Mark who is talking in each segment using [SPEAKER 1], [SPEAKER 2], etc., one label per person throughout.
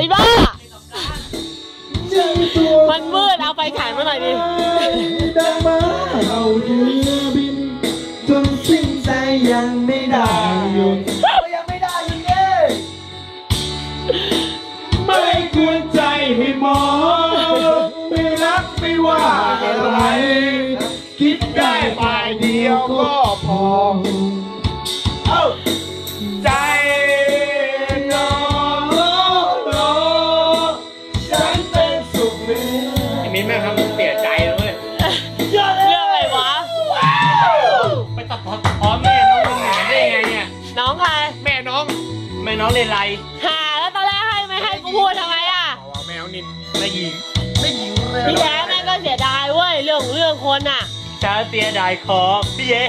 [SPEAKER 1] อ้บ้า มันมืดเอาไฟขายมาหน่อยดิ
[SPEAKER 2] ดังมาเอาเรือบินจนสิ้นใจยังไม่ได้หยุด เรื่องอะไรวะ
[SPEAKER 1] ไป
[SPEAKER 3] ตัดพอพอแม่น้องเป็นหมาได้ไงเนี่ย
[SPEAKER 1] น้องใคร
[SPEAKER 3] แม่น้อง แม่น้องเล่นไร
[SPEAKER 1] หาแล้วตอนแรกให้ไม่ให้กูพูดทำไมอะ
[SPEAKER 3] เอาว่าแม่น้องนินแม่หญิงแม่หญิงเลย
[SPEAKER 1] พี่แย้แม่งก็เสียดายเว้ยเรื่องของเรื่องคนอะ
[SPEAKER 3] ฉันเสียดายของเย้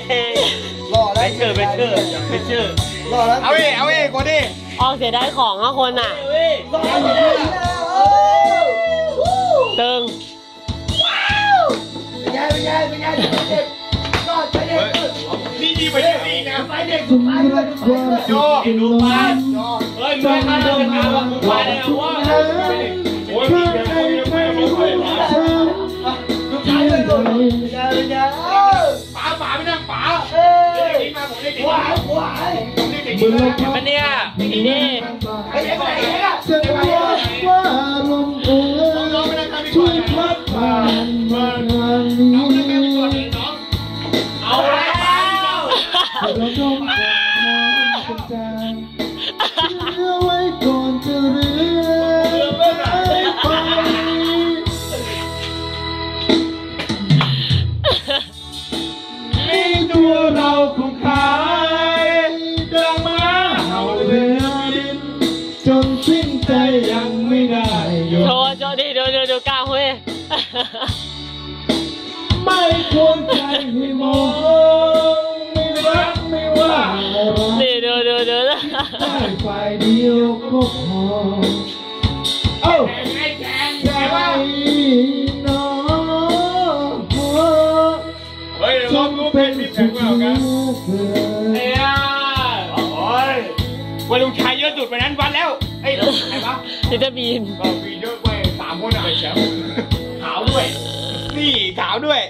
[SPEAKER 2] รอ
[SPEAKER 3] ไป
[SPEAKER 2] แล้ว
[SPEAKER 3] เชื่อไปเชื่อไปเชื่อ
[SPEAKER 2] รอแล้ว
[SPEAKER 3] เอาอีกเอาอีกกว่าดิ
[SPEAKER 1] ออกเสียดายของอะคนอะ
[SPEAKER 2] รอแล้ว เป็นไงเป็นไงเด็กรอดใจเด็ก
[SPEAKER 3] นี่ดีไปได้ดีนะ
[SPEAKER 2] ไปเด็กสุดท้ายเลย
[SPEAKER 3] โยดูบ้านเฮ้ยมึงมาเดินมาว่ากูไปแล้วว่าโอ้ยมีเดียวมีไม่มีใครมา
[SPEAKER 2] สุดท้ายเลยเป็นไงเป็นไงเออ
[SPEAKER 3] ป๋าป๋าไม่นั่งป๋า
[SPEAKER 2] เออ
[SPEAKER 3] เด็กนี้มาผมเด็กนี้
[SPEAKER 2] หวามา
[SPEAKER 3] น
[SPEAKER 2] หวาน
[SPEAKER 3] ผมเด็กนี้มาเห็นไหมเนี่ย
[SPEAKER 1] นี่
[SPEAKER 2] ไอ้เด็กไหนเนี่ยจะว่าว่าลม เราต้องมองเป็นจานเชื่อไว้ก่อนจะเรือไปนี่ตัวเราคงขายดังมาเห่าเรือดินจนสิ้นใจยังไม่ได้หย
[SPEAKER 1] โช
[SPEAKER 2] ด
[SPEAKER 1] ว์โชว์ดิดูดูดูกล้ามเว้ย
[SPEAKER 2] ไม่ควรใจ ได้ฝ่ายเดียวก็พอเอ้า
[SPEAKER 3] ไอ้แกง
[SPEAKER 2] ใจน้อง
[SPEAKER 3] เฮ้ยลองดูเพลงมีแผ
[SPEAKER 2] สุ
[SPEAKER 3] ง
[SPEAKER 2] ข
[SPEAKER 3] เปล่า
[SPEAKER 2] กัน
[SPEAKER 3] เอ้ยโอ้ยวันลุงชายเยอะสุดไปนั้นวันแล้วเอ้ยใครวะ
[SPEAKER 1] นี่จะบีน
[SPEAKER 3] ก็มีเยอะไปสามคนอะไปแชมป์ขาวด้วย นี่ขาวด้วย